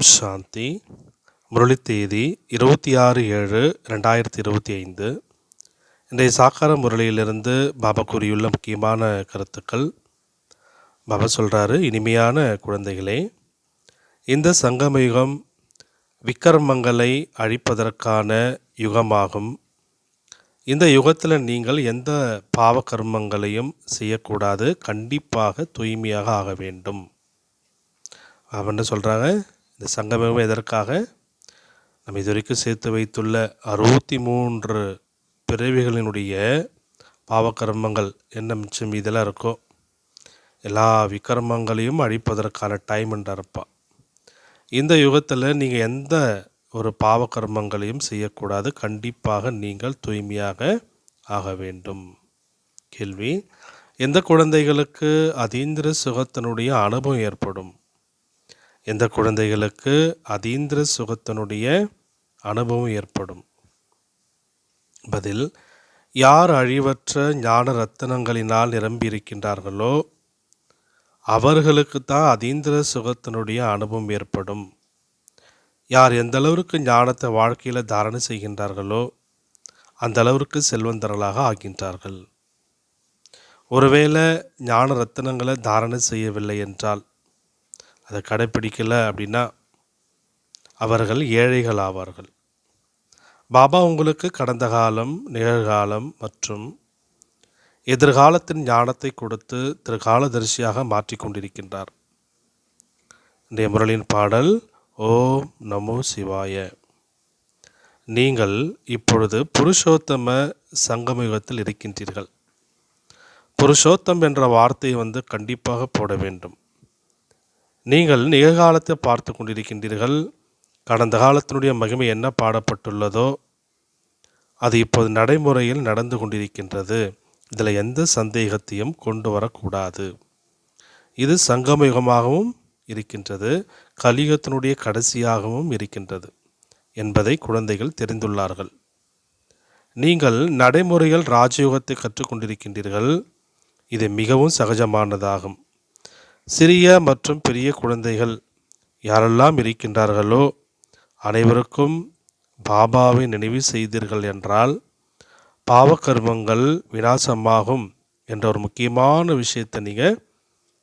ஓம் சாந்தி. முரளி தேதி இருபத்தி ஆறு ஏழு ரெண்டாயிரத்தி இருபத்தி ஐந்து. இன்றைய சாக்கார முரளியிலிருந்து பாபா கூறியுள்ள முக்கியமான கருத்துக்கள். பாபா சொல்கிறாரு இனிமையான குழந்தைகளே இந்த சங்கம யுகம் விக்கிரமங்களை அழிப்பதற்கான யுகமாகும். இந்த யுகத்தில் நீங்கள் எந்த பாவ கர்மங்களையும் செய்யக்கூடாது கண்டிப்பாக தூய்மையாக ஆக வேண்டும். அவன் சொல்கிறாங்க இந்த சங்கமம் எதற்காக? நம்ம இதுவரைக்கும் சேர்த்து வைத்துள்ள அறுபத்தி மூன்று பிறவிகளினுடைய பாவக்கர்மங்கள் என்ன மிச்சம் இதெல்லாம் இருக்கோ எல்லா விக்கிரமங்களையும் அழிப்பதற்கான டைம் இருப்பா இந்த யுகத்தில் நீங்கள் எந்த ஒரு பாவக்கர்மங்களையும் செய்யக்கூடாது. கண்டிப்பாக நீங்கள் தூய்மையாக ஆக வேண்டும். கேள்வி. எந்த குழந்தைகளுக்கு அதீந்திர சுகத்தினுடைய அனுபவம் ஏற்படும்? இந்த குழந்தைகளுக்கு அதீந்திர சுகத்தினுடைய அனுபவம் ஏற்படும்? பதில் யார் அழிவற்ற ஞான ரத்தனங்களினால் நிரம்பியிருக்கின்றார்களோ அவர்களுக்கு தான் அதீந்திர சுகத்தினுடைய அனுபவம் ஏற்படும். யார் எந்த அளவிற்கு ஞானத்தை வாழ்க்கையில் தாரணை செய்கின்றார்களோ அந்த அளவிற்கு செல்வந்தரலாக ஆகின்றார்கள். ஒருவேளை ஞான ரத்தனங்களை தாரணை செய்யவில்லை என்றால் அதை கடைப்பிடிக்கலை அப்படின்னா அவர்கள் ஏழைகள் ஆவார்கள் பாபா உங்களுக்கு கடந்த காலம் நிகழ்காலம் மற்றும் எதிர்காலத்தின் ஞானத்தை கொடுத்து திருகாலதரிசியாக மாற்றிக்கொண்டிருக்கின்றார் இந்த முரளின் பாடல் ஓம் நமோ சிவாய. நீங்கள் இப்பொழுது புருஷோத்தம சங்கமயுகத்தில் இருக்கின்றீர்கள். புருஷோத்தம் என்ற வார்த்தையை வந்து கண்டிப்பாக போட வேண்டும். நீங்கள் நிகழ்காலத்தை பார்த்து கொண்டிருக்கின்றீர்கள். கடந்த காலத்தினுடைய மகிமை என்ன பாடப்பட்டுள்ளதோ அது இப்போது நடைமுறையில் நடந்து கொண்டிருக்கின்றது. இதில் எந்த சந்தேகத்தையும் கொண்டு வரக்கூடாது. இது சங்கமயுகமாகவும் இருக்கின்றது கலியுகத்தினுடைய கடைசியாகவும் இருக்கின்றது என்பதை குழந்தைகள் தெரிந்துள்ளார்கள். நீங்கள் நடைமுறைகள் ராஜயோகத்தை கற்றுக்கொண்டிருக்கின்றீர்கள் இது மிகவும் சகஜமானதாகும். சிறிய மற்றும் பெரிய குழந்தைகள் யாரெல்லாம் இருக்கின்றார்களோ அனைவருக்கும் பாபாவை நினைவு செய்தீர்கள் என்றால் பாவக்கர்மங்கள் விநாசமாகும் என்ற ஒரு முக்கியமான விஷயத்தை நீங்கள்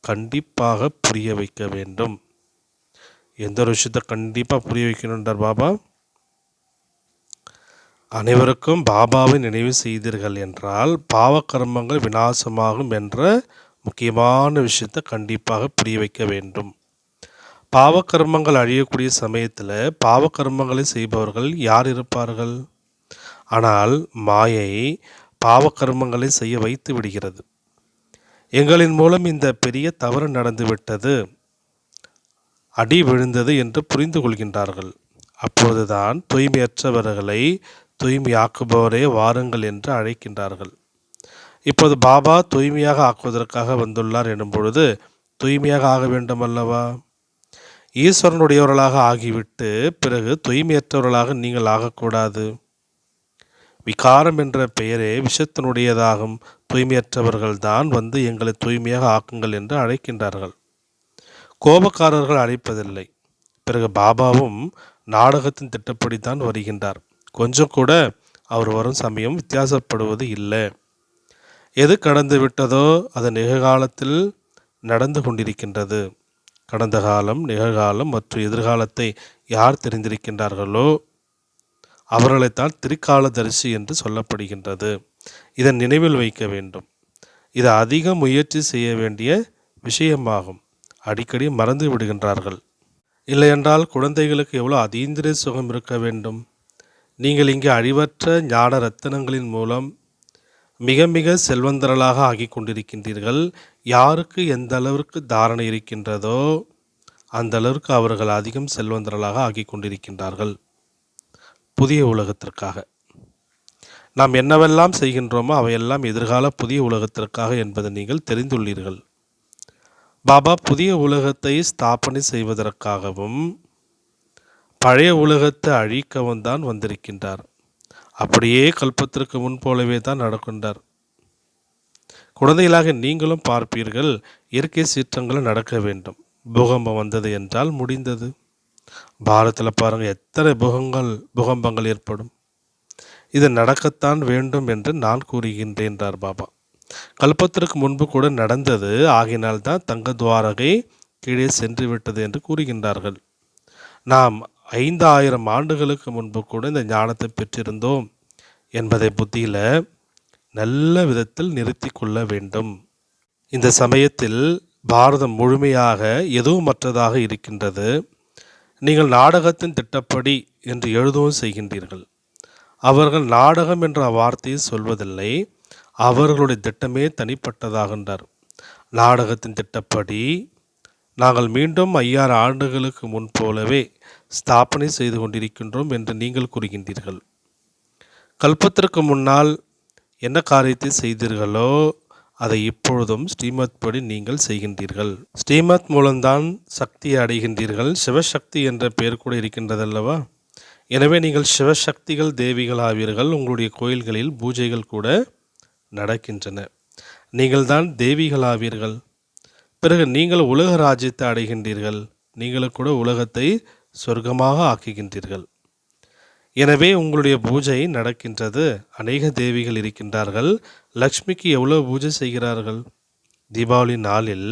கண்டிப்பாக புரிய வைக்க வேண்டும். எந்த ஒரு விஷயத்தை கண்டிப்பாக புரிய வைக்கணுன்றார் பாபா? அனைவருக்கும் பாபாவை நினைவு செய்தீர்கள் என்றால் பாவக்கர்மங்கள் விநாசமாகும் என்ற முக்கியமான விஷயத்தை கண்டிப்பாக புரிய வைக்க வேண்டும். பாவக்கர்மங்கள் அழியக்கூடிய சமயத்தில் பாவக்கர்மங்களை செய்பவர்கள் யார் இருப்பார்கள்? ஆனால் மாயை பாவக்கர்மங்களை செய்ய வைத்து விடுகிறது. எங்களின் மூலம் இந்த பெரிய தவறு நடந்துவிட்டது. அடி விழுந்தது என்று புரிந்து கொள்கின்றார்கள். அப்போதுதான் தூய்மையற்றவர்களை தூய்மையாக்குபவரே வாருங்கள் என்று அழைக்கின்றார்கள். இப்போது பாபா தூய்மையாக ஆக்குவதற்காக வந்துள்ளார் எனும் பொழுது தூய்மையாக ஆக வேண்டும் அல்லவா ஈஸ்வரனுடையவர்களாக ஆகிவிட்டு பிறகு தூய்மையற்றவர்களாக நீங்கள் ஆகக்கூடாது. விகாரம் என்ற பெயரே விஷத்தினுடையதாகும். தூய்மையற்றவர்கள் தான் வந்து எங்களை தூய்மையாக ஆக்குங்கள் என்று அழைக்கின்றார்கள். கோபக்காரர்கள் அழைப்பதில்லை. பிறகு பாபாவும் நாடகத்தின் திட்டப்படி தான் வருகின்றார். கொஞ்சம் கூட அவர் வரும் சமயம் வித்தியாசப்படுவது இல்லை. எது கடந்து விட்டதோ அது நிகழ்காலத்தில் நடந்து கொண்டிருக்கின்றது. கடந்த காலம் நிகழ்காலம் மற்றும் எதிர்காலத்தை யார் தெரிந்திருக்கின்றார்களோ அவர்களைத்தான் திருக்காலதரிசி என்று சொல்லப்படுகின்றது. இதன் நினைவில் வைக்க வேண்டும். இது அதிக முயற்சி செய்ய வேண்டிய விஷயமாகும். அடிக்கடி மறந்து விடுகின்றார்கள். இல்லையென்றால் குழந்தைகளுக்கு எவ்வளோ அதீந்திர சுகம் இருக்க வேண்டும்? நீங்கள் இங்கே அழிவற்ற ஞான ரத்தனங்களின் மூலம் மிக மிக செல்வந்தரலாக ஆகி கொண்டிருக்கின்றீர்கள் யாருக்கு எந்த அளவிற்கு தாரணை இருக்கின்றதோ அந்த அளவிற்கு அவர்கள் அதிகம் செல்வந்தரலாக ஆகி கொண்டிருக்கின்றார்கள் புதிய உலகத்திற்காக. நாம் என்னவெல்லாம் செய்கின்றோமோ அவையெல்லாம் எதிர்கால புதிய உலகத்திற்காக என்பதை நீங்கள் தெரிந்துள்ளீர்கள். பாபா புதிய உலகத்தை ஸ்தாபனை செய்வதற்காகவும் பழைய உலகத்தை அழிக்கவும் தான் வந்திருக்கின்றார். அப்படியே கல்பத்திற்கு முன் போலவே தான் நடக்கின்றார் குழந்தைகளாக நீங்களும் பார்ப்பீர்கள் இயற்கை சீற்றங்களும் நடக்க வேண்டும். பூகம்பம் வந்தது என்றால் முடிந்தது. பாரத்தில் பாருங்கள் எத்தனை புகங்கள் பூகம்பங்கள் ஏற்படும். இது நடக்கத்தான் வேண்டும் என்று நான் கூறுகின்றேன் என்றார் பாபா. கல்பத்திற்கு முன்பு கூட நடந்தது ஆகினால் தான் தங்க துவாரகை கீழே சென்று விட்டது என்று கூறுகின்றார்கள். நாம் ஐந்தாயிரம் ஆண்டுகளுக்கு முன்பு கூட இந்த ஞானத்தை பெற்றிருந்தோம் என்பதை புத்தியில் நல்ல விதத்தில் நிறுத்தி கொள்ள வேண்டும். இந்த சமயத்தில் பாரதம் முழுமையாக எதுவும் மற்றதாக இருக்கின்றது. நீங்கள் நாடகத்தின் திட்டப்படி என்று எழுதவும் செய்கின்றீர்கள். அவர்கள் நாடகம் என்ற வார்த்தையை சொல்வதில்லை அவர்களுடைய திட்டமே தனிப்பட்டதாகின்றார். நாடகத்தின் திட்டப்படி நாங்கள் மீண்டும் ஐயாறு ஆண்டுகளுக்கு முன் போலவே ஸ்தாபனை செய்து கொண்டிருக்கின்றோம் என்று நீங்கள் கூறுகின்றீர்கள். கல்பத்திற்கு முன்னால் என்ன காரியத்தை செய்தீர்களோ அதை இப்பொழுதும் ஸ்ரீமத் படி நீங்கள் செய்கின்றீர்கள். ஸ்ரீமத் மூலம்தான் சக்தியை அடைகின்றீர்கள். சிவசக்தி என்ற பெயர் கூட இருக்கின்றதல்லவா? எனவே நீங்கள் சிவசக்திகள் தேவிகள் ஆவீர்கள் உங்களுடைய கோயில்களில் பூஜைகள் கூட நடக்கின்றன. நீங்கள் தான் தேவிகள் ஆவீர்கள் பிறகு நீங்கள் உலக ராஜ்யத்தை அடைகின்றீர்கள். நீங்களும் கூட உலகத்தை சொர்க்கமாக ஆக்குகின்றீர்கள். எனவே உங்களுடைய பூஜை நடக்கின்றது. அநேக தேவிகள் இருக்கின்றார்கள். லக்ஷ்மிக்கு எவ்வளோ பூஜை செய்கிறார்கள்? தீபாவளி நாளில்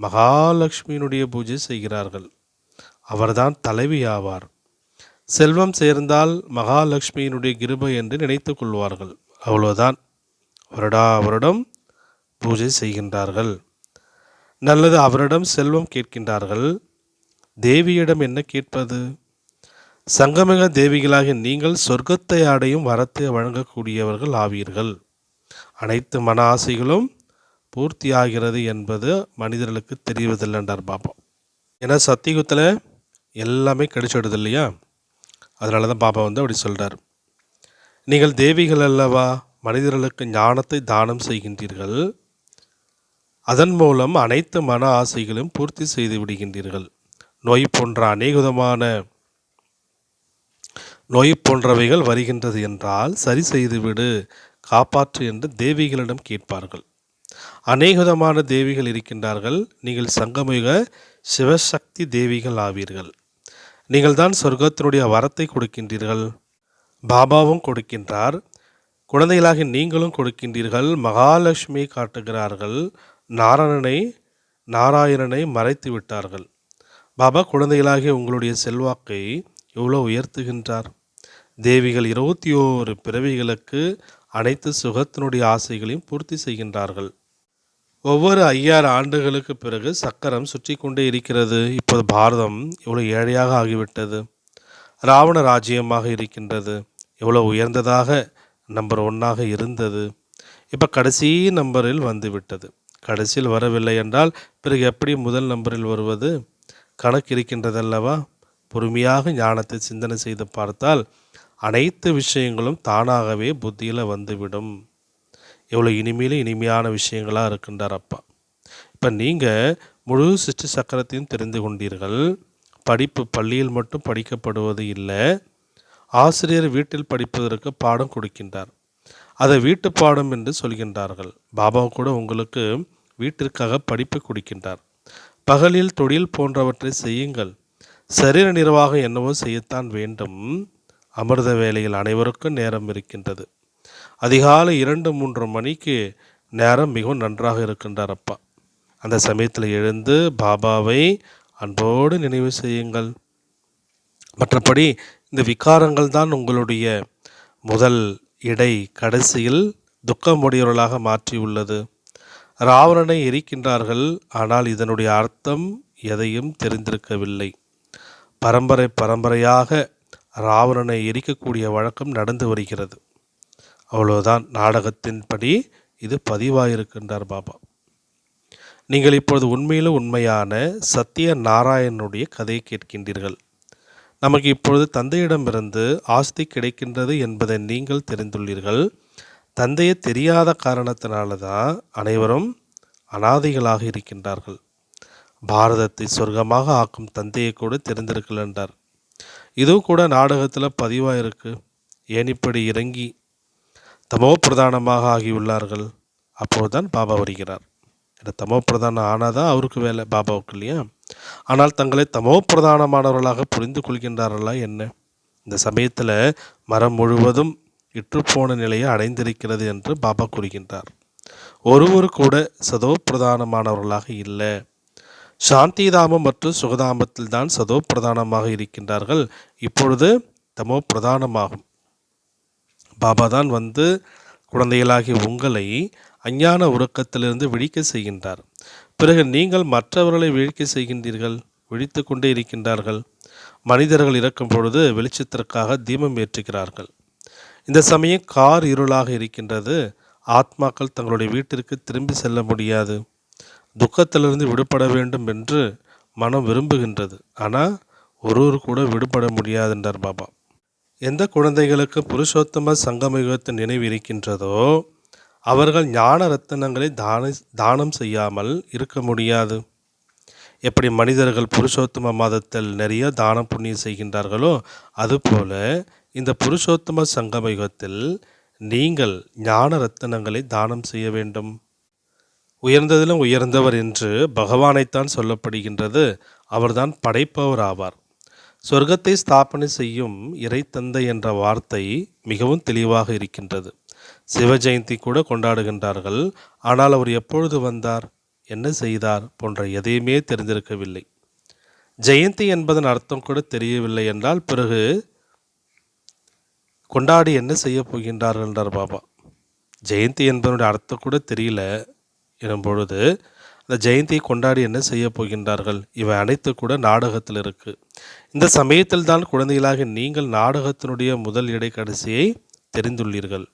மகாலட்சுமியினுடைய பூஜை செய்கிறார்கள். அவர்தான் தலைவி ஆவார். செல்வம் சேர்ந்தால் மகாலட்சுமியினுடைய கிருபை என்று நினைத்து கொள்வார்கள். அவ்வளோதான் வருடா வருடம் பூஜை செய்கின்றார்கள். நல்லது அவரிடம் செல்வம் கேட்கின்றார்கள். தேவியிடம் என்ன கேட்பது? சங்கமிக தேவிகளாகிய நீங்கள் சொர்க்கத்தை அடையும் வரத்தை வழங்கக்கூடியவர்கள் ஆவீர்கள். அனைத்து மன ஆசைகளும் பூர்த்தியாகிறது என்பது மனிதர்களுக்கு தெரிவதில்லை என்றார் பாபா. ஏன்னா சத்தியுகத்தில் எல்லாமே கிடைச்சிடுது இல்லையா? அதனால தான் பாபா வந்து அப்படி சொல்கிறார் நீங்கள் தேவிகள் அல்லவா மனிதர்களுக்கு ஞானத்தை தானம் செய்கின்றீர்கள்? அதன் மூலம் அனைத்து மன ஆசைகளையும் பூர்த்தி செய்து விடுகின்றீர்கள். நோய் போன்ற அநேகவிதமான நோய் போன்றவைகள் வருகின்றது என்றால் சரி செய்துவிடு காப்பாற்று என்று தேவிகளிடம் கேட்பார்கள். அநேகவிதமான தேவிகள் இருக்கின்றார்கள். நீங்கள் சங்கமிக சிவசக்தி தேவிகள் ஆவீர்கள். நீங்கள் தான் சொர்க்கத்தினுடைய வரத்தை கொடுக்கின்றீர்கள். பாபாவும் கொடுக்கின்றார். குழந்தைகளாகி நீங்களும் கொடுக்கின்றீர்கள். மகாலட்சுமி காட்டுகிறார்கள். நாராயணனை நாராயணனை மறைத்து விட்டார்கள் பாபா குழந்தைகளாகிய உங்களுடைய செல்வாக்கை எவ்வளோ உயர்த்துகின்றார்? தேவிகள் இருபத்தி ஓரு பிறவிகளுக்கு அனைத்து சுகத்தினுடைய ஆசைகளையும் பூர்த்தி செய்கின்றார்கள். ஒவ்வொரு ஐயாறு ஆண்டுகளுக்கு பிறகு சக்கரம் சுற்றி கொண்டே இருக்கிறது. இப்போது பாரதம் எவ்வளோ ஏழையாக ஆகிவிட்டது. ராவண ராஜ்யமாக இருக்கின்றது. எவ்வளோ உயர்ந்ததாக நம்பர் ஒன்றாக இருந்தது. இப்போ கடைசி நம்பரில் வந்துவிட்டது. கடைசியில் வரவில்லை என்றால் பிறகு எப்படி முதல் நம்பரில் வருவது? கணக்கு இருக்கின்றதல்லவா பொறுமையாக ஞானத்தை சிந்தனை செய்து பார்த்தால் அனைத்து விஷயங்களும் தானாகவே புத்தியில் வந்துவிடும். எவ்வளோ இனிமையிலும் இனிமையான விஷயங்களாக இருக்கின்றார் அப்பா. இப்போ நீங்கள் முழு சிற்று சக்கரத்தையும் தெரிந்து கொண்டீர்கள். படிப்பு பள்ளியில் மட்டும் படிக்கப்படுவது இல்லை. ஆசிரியர் வீட்டில் படிப்பதற்கு பாடம் கொடுக்கின்றார். அதை வீட்டு பாடம் என்று சொல்கின்றார்கள். பாபா கூட உங்களுக்கு வீட்டிற்காக படிப்பு கொடுக்கின்றார். பகலில் தொழில் போன்றவற்றை செய்யுங்கள். சரீர நிர்வாகம் என்னவோ செய்யத்தான் வேண்டும். அமிர்த வேலையில் அனைவருக்கும் நேரம் இருக்கின்றது. அதிகாலை இரண்டு மூன்று மணிக்கு நேரம் மிகவும் நன்றாக இருக்கின்றார் அப்பா. அந்த சமயத்தில் எழுந்து பாபாவை அன்போடு நினைவு செய்யுங்கள். மற்றபடி இந்த விகாரங்கள் தான் உங்களுடைய முதல் இடை. கடைசியில் துக்கமுடையவர்களாக மாற்றியுள்ளது. ராவணனை எரிக்கின்றார்கள் ஆனால் இதனுடைய அர்த்தம் எதையும் தெரிந்திருக்கவில்லை. பரம்பரை பரம்பரையாக ராவணனை எரிக்கக்கூடிய வழக்கம் நடந்து வருகிறது. அவ்வளோதான் நாடகத்தின்படி இது பதிவாயிருக்கின்றார் பாபா. நீங்கள் இப்பொழுது உண்மையிலும் உண்மையான சத்திய நாராயணனுடைய கதையை கேட்கின்றீர்கள். நமக்கு இப்பொழுது தந்தையிடமிருந்து ஆஸ்தி கிடைக்கின்றது என்பதை நீங்கள் தெரிந்துள்ளீர்கள். தந்தையை தெரியாத காரணத்தினால தான் அனைவரும் அனாதைகளாக இருக்கின்றார்கள். பாரதத்தை சொர்க்கமாக ஆக்கும் தந்தையை கூட தெரிந்திருக்கல் என்றார். இதுவும் கூட நாடகத்தில் பதிவாக இருக்கு. ஏன் இப்படி இறங்கி தமோ பிரதானமாக ஆகியுள்ளார்கள்? அப்போதுதான் பாபா வருகிறார். இந்த தமோ பிரதானம் ஆனால் தான் அவருக்கு வேலை பாபாவுக்கு இல்லையா? ஆனால் தங்களை தமோ பிரதானமானவர்களாக புரிந்து கொள்கின்றார்களா என்ன? இந்த சமயத்தில் மரம் முழுவதும் இற்றுப்போன நிலையை அடைந்திருக்கிறது என்று பாபா கூறுகின்றார். ஒருவர் கூட சதோ பிரதானமானவர்களாக இல்லை. சாந்திதாமம் மற்றும் சுகதாமத்தில் தான் சதோ பிரதானமாக இருக்கின்றார்கள். இப்பொழுது தமோ பிரதானமாகும் பாபா தான் வந்து குழந்தைகளாகிய உங்களை அஞ்ஞான உறக்கத்திலிருந்து விழிக்க செய்கின்றார். பிறகு நீங்கள் மற்றவர்களை விழிக்க செய்கின்றீர்கள் விழித்து கொண்டே இருக்கின்றார்கள். மனிதர்கள் இறக்கும் பொழுது வெளிச்சத்திற்காக தீபம் ஏற்றுகிறார்கள். இந்த சமயம் கார் இருளாக இருக்கின்றது. ஆத்மாக்கள் தங்களுடைய வீட்டிற்கு திரும்பி செல்ல முடியாது. துக்கத்திலிருந்து விடுபட வேண்டும் என்று மனம் விரும்புகின்றது. ஆனால் ஒருவர் கூட விடுபட முடியாது என்றார் பாபா. எந்த குழந்தைகளுக்கு புருஷோத்தம சங்கமயுகத்தின் நினைவு இருக்கின்றதோ அவர்கள் ஞான ரத்தனங்களை தான தானம் செய்யாமல் இருக்க முடியாது. எப்படி மனிதர்கள் புருஷோத்தம மாதத்தில் நிறைய தான புண்ணியம் செய்கின்றார்களோ அதுபோல இந்த புருஷோத்தம சங்கமயுகத்தில் நீங்கள் ஞான ரத்தனங்களை தானம் செய்ய வேண்டும். உயர்ந்ததிலும் உயர்ந்தவர் என்று பகவானைத்தான் சொல்லப்படுகின்றது. அவர்தான் படைப்பவர் ஆவார் சொர்க்கத்தை ஸ்தாபனை செய்யும் இறைத்தந்தை என்ற வார்த்தை மிகவும் தெளிவாக இருக்கின்றது. சிவ ஜெயந்தி கூட கொண்டாடுகின்றார்கள். ஆனால் அவர் எப்பொழுது வந்தார்? என்ன செய்தார்? போன்ற எதையுமே தெரிந்திருக்கவில்லை. ஜெயந்தி என்பதன் அர்த்தம் கூட தெரியவில்லை என்றால் பிறகு கொண்டாடி என்ன செய்ய போகின்றார்கள் என்றார் பாபா ஜெயந்தி என்பதனுடைய அர்த்தம் கூட தெரியல எனும் பொழுது அந்த ஜெயந்தியை கொண்டாடி என்ன செய்ய போகின்றார்கள்? இவை அனைத்து கூட நாடகத்தில் இருக்கு. இந்த சமயத்தில் தான் குழந்தைகளாக நீங்கள் நாடகத்தினுடைய முதல் இடை கடைசியை தெரிந்துள்ளீர்கள்.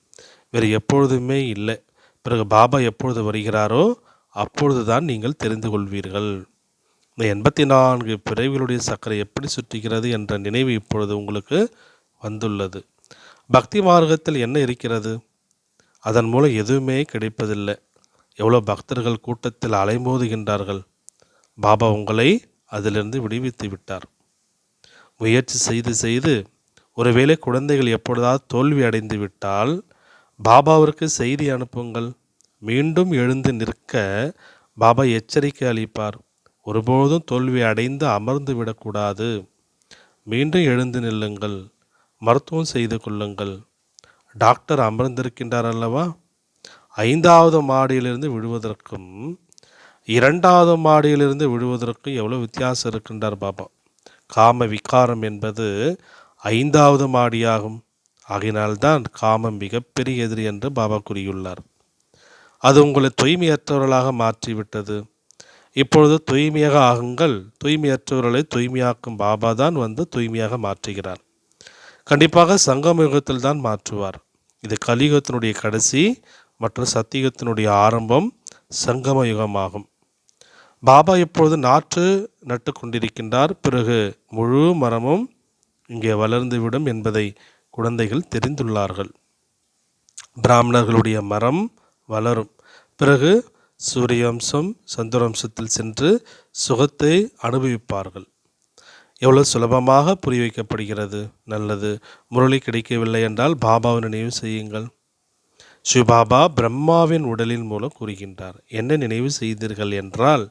வேறு எப்பொழுதுமே இல்லை. பிறகு பாபா எப்பொழுது வருகிறாரோ அப்பொழுது தான் நீங்கள் தெரிந்து கொள்வீர்கள். இந்த எண்பத்தி நான்கு பிறவிகளுடைய சக்கரை எப்படி சுற்றுகிறது என்ற நினைவு இப்பொழுது உங்களுக்கு வந்துள்ளது. பக்தி மார்க்கத்தில் என்ன இருக்கிறது? அதன் மூலம் எதுவுமே கிடைப்பதில்லை. எவ்வளோ பக்தர்கள் கூட்டத்தில் அலைமோதுகின்றார்கள். பாபா உங்களை அதிலிருந்து விடுவித்து விட்டார். முயற்சி செய்து செய்து ஒருவேளை குழந்தைகள் எப்பொழுதாவது தோல்வி அடைந்து விட்டால் பாபாவிற்கு செய்தி அனுப்புங்கள். மீண்டும் எழுந்து நிற்க பாபா எச்சரிக்கை அளிப்பார். ஒருபோதும் தோல்வி அடைந்து அமர்ந்து விடக்கூடாது. மீண்டும் எழுந்து நில்லுங்கள். மருத்துவம் செய்து கொள்ளுங்கள். டாக்டர் அமர்ந்திருக்கின்றார் அல்லவா? ஐந்தாவது மாடியிலிருந்து விழுவதற்கும் இரண்டாவது மாடியிலிருந்து விழுவதற்கும் எவ்வளோ வித்தியாசம் இருக்கின்றார் பாபா. காம விகாரம் என்பது ஐந்தாவது மாடியாகும். ஆகினால்தான் காமம் மிகப்பெரிய எதிரி என்று பாபா கூறியுள்ளார். அது உங்களை தூய்மையற்றவர்களாக மாற்றிவிட்டது. இப்பொழுது தூய்மையாக ஆகுங்கள். தூய்மையற்றவர்களை தூய்மையாக்கும் பாபா தான் வந்து தூய்மையாக மாற்றுகிறார். கண்டிப்பாக சங்கம யுகத்தில் தான் மாற்றுவார். இது கலியுகத்தினுடைய கடைசி மற்றும் சத்தியுகத்தினுடைய ஆரம்பம் சங்கம யுகமாகும் பாபா இப்பொழுது நாற்று நட்டு கொண்டிருக்கின்றார் பிறகு முழு மரமும் இங்கே வளர்ந்துவிடும் என்பதை குழந்தைகள் தெரிந்துள்ளார்கள். பிராமணர்களுடைய மரம் வளரும். பிறகு சூரியவம்சம் சந்திரவம்சத்தில் சென்று சுகத்தை அனுபவிப்பார்கள். எவ்வளோ சுலபமாக புரிய வைக்கப்படுகிறது நல்லது. முரளி கிடைக்கவில்லை என்றால் பாபாவை நினைவு செய்யுங்கள். சிவபாபா பிரம்மாவின் உடலின் மூலம் கூறுகின்றார். என்ன நினைவு செய்தீர்கள் என்றால்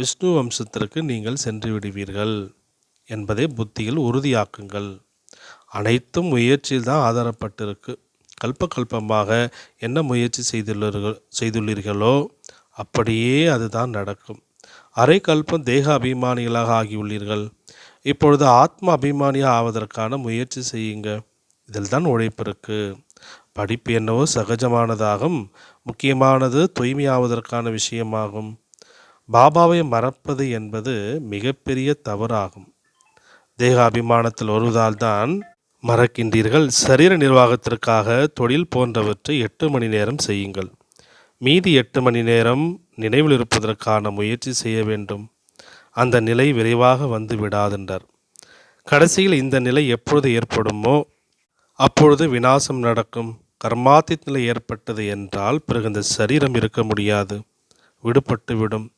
விஷ்ணு வம்சத்திற்கு நீங்கள் சென்று விடுவீர்கள் என்பதை புத்தியில் உறுதியாக்குங்கள். அனைத்தும் முயற்சியில் தான் ஆதாரப்பட்டிருக்கு. கல்ப கல்பமாக என்ன முயற்சி செய்துள்ளீர்கள் செய்துள்ளீர்களோ அப்படியே அதுதான் நடக்கும். அரை கல்பம் தேக அபிமானிகளாக ஆகியுள்ளீர்கள். இப்பொழுது ஆத்ம அபிமானியாக ஆவதற்கான முயற்சி செய்யுங்க. இதில் தான் உழைப்பு இருக்குது படிப்பு என்னவோ சகஜமானதாகும். முக்கியமானது தூய்மையாவதற்கான விஷயமாகும். பாபாவை மறப்பது என்பது மிகப்பெரிய தவறாகும். தேக அபிமானத்தில் வருவதால் தான் மறக்கின்றீர்கள். சரீர நிர்வாகத்திற்காக தொழில் போன்றவற்றை எட்டு மணி நேரம் செய்யுங்கள். மீதி எட்டு மணி நேரம் நினைவில் இருப்பதற்கான முயற்சி செய்ய வேண்டும். அந்த நிலை விரைவாக வந்து விடாதென்றார். கடைசியில் இந்த நிலை எப்பொழுது ஏற்படுமோ அப்பொழுது விநாசம் நடக்கும். கர்மாத்தித் நிலை ஏற்பட்டது என்றால் பிறகு இந்த சரீரம் இருக்க முடியாது. விடுபட்டு விடும்.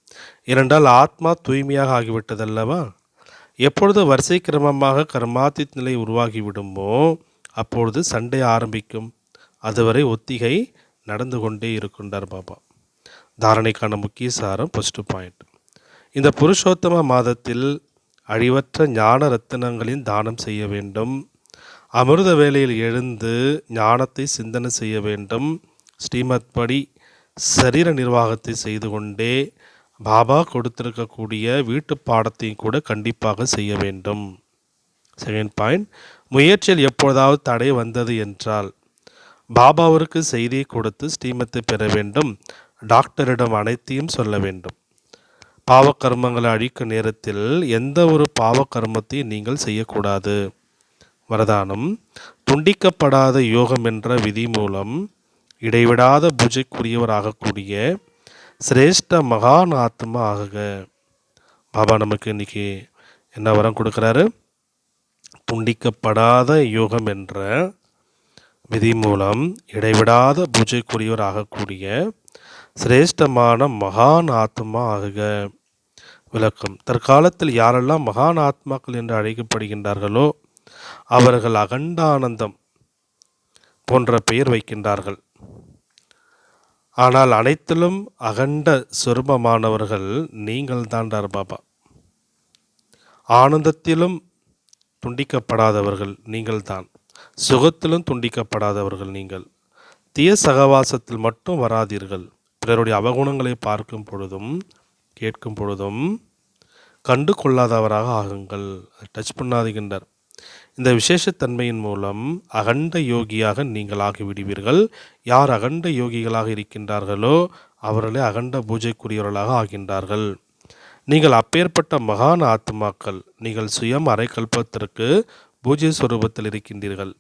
இரண்டால் ஆத்மா தூய்மையாக ஆகிவிட்டதல்லவா? எப்பொழுது வரிசை கிரமமாக கர்மாத்தித் நிலை உருவாகிவிடுமோ அப்பொழுது சண்டை ஆரம்பிக்கும். அதுவரை ஒத்திகை நடந்து கொண்டே இருக்கின்றார் பாபா. தாரணைக்கான முக்கிய சாரம் ஃபஸ்ட்டு பாயிண்ட் இந்த புருஷோத்தம மாதத்தில் அழிவற்ற ஞான ரத்தினங்களின் தானம் செய்ய வேண்டும். அமிர்த வேளையில் எழுந்து ஞானத்தை சிந்தனை செய்ய வேண்டும். ஸ்ரீமத் படி சரீர நிர்வாகத்தை செய்து கொண்டே பாபா கொடுத்திருக்கக்கூடிய வீட்டு பாடத்தையும் கூட கண்டிப்பாக செய்ய வேண்டும். செகண்ட் பாயிண்ட் முயற்சியில் எப்பொழுதாவது தடை வந்தது என்றால் பாபாவிற்கு செய்தியை கொடுத்து ஸ்ரீமத்தை பெற வேண்டும். டாக்டரிடம் அனைத்தையும் சொல்ல வேண்டும். பாவக்கர்மங்களை அழிக்கும் நேரத்தில் எந்த ஒரு பாவக்கர்மத்தையும் நீங்கள் செய்யக்கூடாது. வரதானம் துண்டிக்கப்படாத யோகம் என்ற விதி மூலம் இடைவிடாத பூஜைக்குரியவராகக்கூடிய சிரேஷ்ட மகான் ஆத்மா ஆகுக. பாபா நமக்கு இன்னைக்கு என்ன வரம் கொடுக்குறாரு? துண்டிக்கப்படாத யோகம் என்ற விதி மூலம் இடைவிடாத பூஜைக்குரியவர் ஆகக்கூடிய சிரேஷ்டமான மகான் ஆத்மா ஆகுக. விளக்கம். தற்காலத்தில் யாரெல்லாம் மகான் ஆத்மாக்கள் என்று அழைக்கப்படுகின்றார்களோ அவர்கள் அகண்டானந்தம் போன்ற பெயர் வைக்கின்றார்கள். ஆனால் அனைத்திலும் அகண்ட சொருபமானவர்கள் நீங்கள் தாண்டார் பாபா. ஆனந்தத்திலும் துண்டிக்கப்படாதவர்கள் நீங்கள்தான். சுகத்திலும் துண்டிக்கப்படாதவர்கள் நீங்கள். தீய சகவாசத்தில் மட்டும் வராதீர்கள். பிறருடைய அவகுணங்களை பார்க்கும் பொழுதும் கேட்கும் பொழுதும் கண்டு கொள்ளாதவராக ஆகுங்கள். டச் பண்ணாதுகின்றார் இந்த விசேஷத்தன்மையின் மூலம் அகண்ட யோகியாக நீங்கள் ஆகிவிடுவீர்கள். யார் அகண்ட யோகிகளாக இருக்கின்றார்களோ அவர்களே அகண்ட பூஜைக்குரியவர்களாக ஆகின்றார்கள். நீங்கள் அப்பேற்பட்ட மகான் ஆத்மாக்கள் நீங்கள் சுயம் அரைக்கல்பத்திற்கு பூஜை ஸ்வரூபத்தில் இருக்கின்றீர்கள்.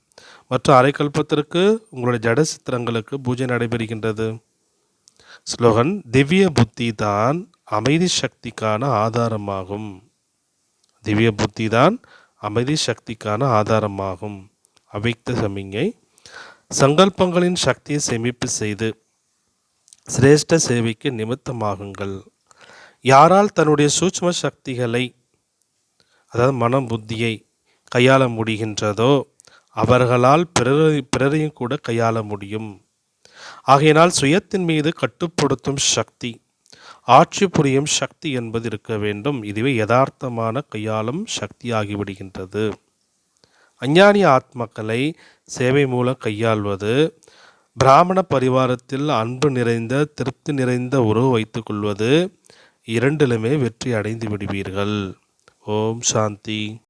மற்ற அரைக்கல்பத்திற்கு உங்களுடைய ஜட சித்திரங்களுக்கு பூஜை நடைபெறுகின்றது. ஸ்லோகன் திவ்ய புத்தி தான் அமைதி சக்திக்கான ஆதாரமாகும். திவ்ய புத்தி தான் அமைதி சக்திக்கான ஆதாரமாகும். அவ்யக்த சமிங்கை சங்கல்பங்களின் சக்தியை சேமிப்பு செய்து சிரேஷ்ட சேவைக்கு நிமித்தமாகுங்கள். யாரால் தன்னுடைய சூட்ச்ம சக்திகளை அதாவது மனம் புத்தியை கையாள முடிகின்றதோ அவர்களால் பிறரை பிறரையும் கூட கையாள முடியும். ஆகையினால் சுயத்தின் மீது கட்டுப்படுத்தும் சக்தி ஆட்சி புரியும் சக்தி என்பது இருக்க வேண்டும். இதுவே யதார்த்தமான கையாளும் சக்தியாகிவிடுகின்றது. அஞ்ஞானி ஆத்மக்களை சேவை மூலம் கையாள்வது பிராமண பரிவாரத்தில் அன்பு நிறைந்த திருப்தி நிறைந்த உறவு வைத்துக்கொள்வது இரண்டிலுமே வெற்றி அடைந்து விடுவீர்கள். ஓம் சாந்தி.